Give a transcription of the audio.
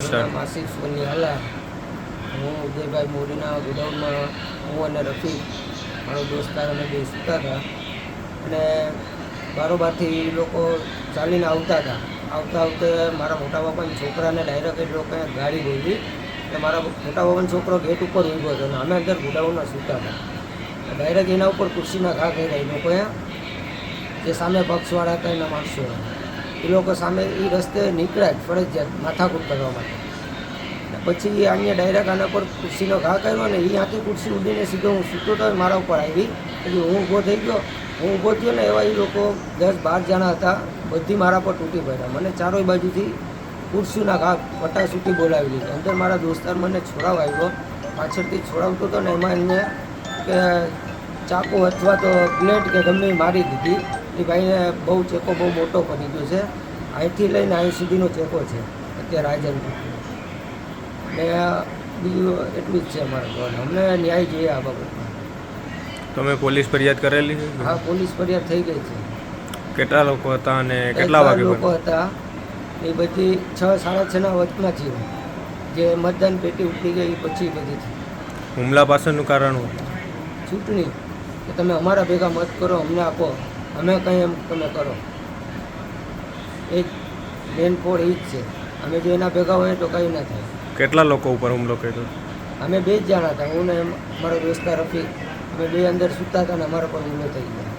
માસિક સોની હાલા હું ઉદયભાઈ મોરીના ગોડાઉનમાં હું અને રફીક, મારો દોસ્તાર અને બે સૂતા હતા. અને બારોબારથી એ લોકો ચાલીને આવતા હતા. આવતા આવતા મારા મોટા બાપાના છોકરાને ડાયરેક્ટ એ લોકોએ ગાડી બોલી અને મારા મોટા બાપાનો છોકરો ગેટ ઉપર ઊભો હતો અને અમે અંદર ગોડાઉનમાં સૂતા હતા. ડાયરેક્ટ એના ઉપર ખુરશીના ઘા કર્યા એ લોકોએ. જે સામે પક્ષવાળા હતા એના માણસો એ લોકો સામે એ રસ્તે નીકળ્યા જ ફરજિયાત માથાકૂટ કરવા માટે. પછી પછી અહીંયા ડાયરેક્ટ આના પર ખુરશીનો ઘા કર્યો ને એ આખી ખુરશી ઉડીને સીધો હું સૂતો હતો મારા ઉપર આવી. પછી હું ઊભો થઈ ગયો. હું ઊભો થયો ને એવા એ લોકો દસ બાર જણા હતા, બધી મારા પર તૂટી પડ્યા. મને ચારોય બાજુથી ખુરશીના ઘા પટા સૂટી બોલાવી લીધી. અંદર મારા દોસ્તાર મને છોડાવ આવ્યો. પાછળથી છોડાવતો હતો ને એમાં એમને કે ચાકુ અથવા તો પ્લેટ કે ગમે એ મારી દીધી. એ ભાઈને બહુ ચેકો બહુ મોટો કરી ગયો છે. અહીંથી લઈને અહીં સુધીનો ચેકો છે અત્યારે હાજર ને બીજું એટલું જ છે અમારા જોવાનું અમને ન્યાય જોઈએ આ બાબતમાં. તમે પોલીસ ફરિયાદ કરેલી છે? હા પોલીસ ફરિયાદ થઈ ગઈ છે. કેટલા લોકો હતા અને કેટલા વાગે લોકો હતા. એ બધી છ સાડા છના વચમાં છે જે મતદાન પેટી ઉપડી ગઈ પછી બધી હુમલા પાછળનું કારણ ચૂંટણી. કે તમે અમારા ભેગા મત કરો અમને આપો. અમે કંઈ એમ તમે કરો. એ ફોડ એ જ છે. અમે જો એના ભેગા હોય તો કંઈ ના થાય. કેટલા લોકો ઉપર હુમલો કર્યો? અમે બે જ જણા હતા. હું ને એમ મારો દોસ્તાર રફી અમે બે અંદર સૂતા હતા ને અમારા પર હુમલો થઈ ગયો.